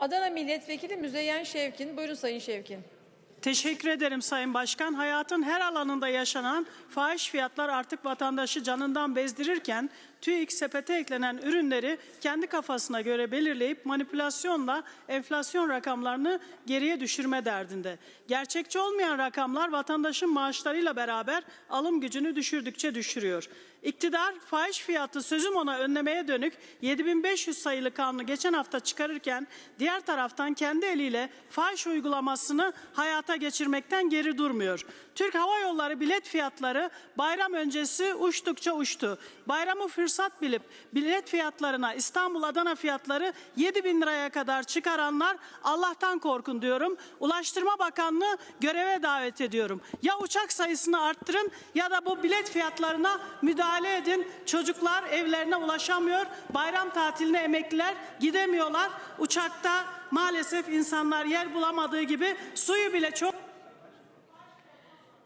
Adana Milletvekili Müzeyyen Şevkin. Buyurun Sayın Şevkin. Teşekkür ederim Sayın Başkan. Hayatın her alanında yaşanan fahiş fiyatlar artık vatandaşı canından bezdirirken TÜİK sepete eklenen ürünleri kendi kafasına göre belirleyip manipülasyonla enflasyon rakamlarını geriye düşürme derdinde. Gerçekçi olmayan rakamlar vatandaşın maaşlarıyla beraber alım gücünü düşürdükçe düşürüyor. İktidar fahiş fiyatı sözüm ona önlemeye dönük 7500 sayılı kanunu geçen hafta çıkarırken diğer taraftan kendi eliyle fahiş uygulamasını hayata geçirmekten geri durmuyor. Türk Hava Yolları bilet fiyatları bayram öncesi uçtukça uçtu. Bayramı fırsat bilip bilet fiyatlarına İstanbul Adana fiyatları 7 bin liraya kadar çıkaranlar Allah'tan korkun diyorum. Ulaştırma Bakanlığı göreve davet ediyorum. Ya uçak sayısını arttırın ya da bu bilet fiyatlarına müdahale edin. Çocuklar evlerine ulaşamıyor. Bayram tatiline emekliler gidemiyorlar. Uçakta maalesef insanlar yer bulamadığı gibi suyu bile çok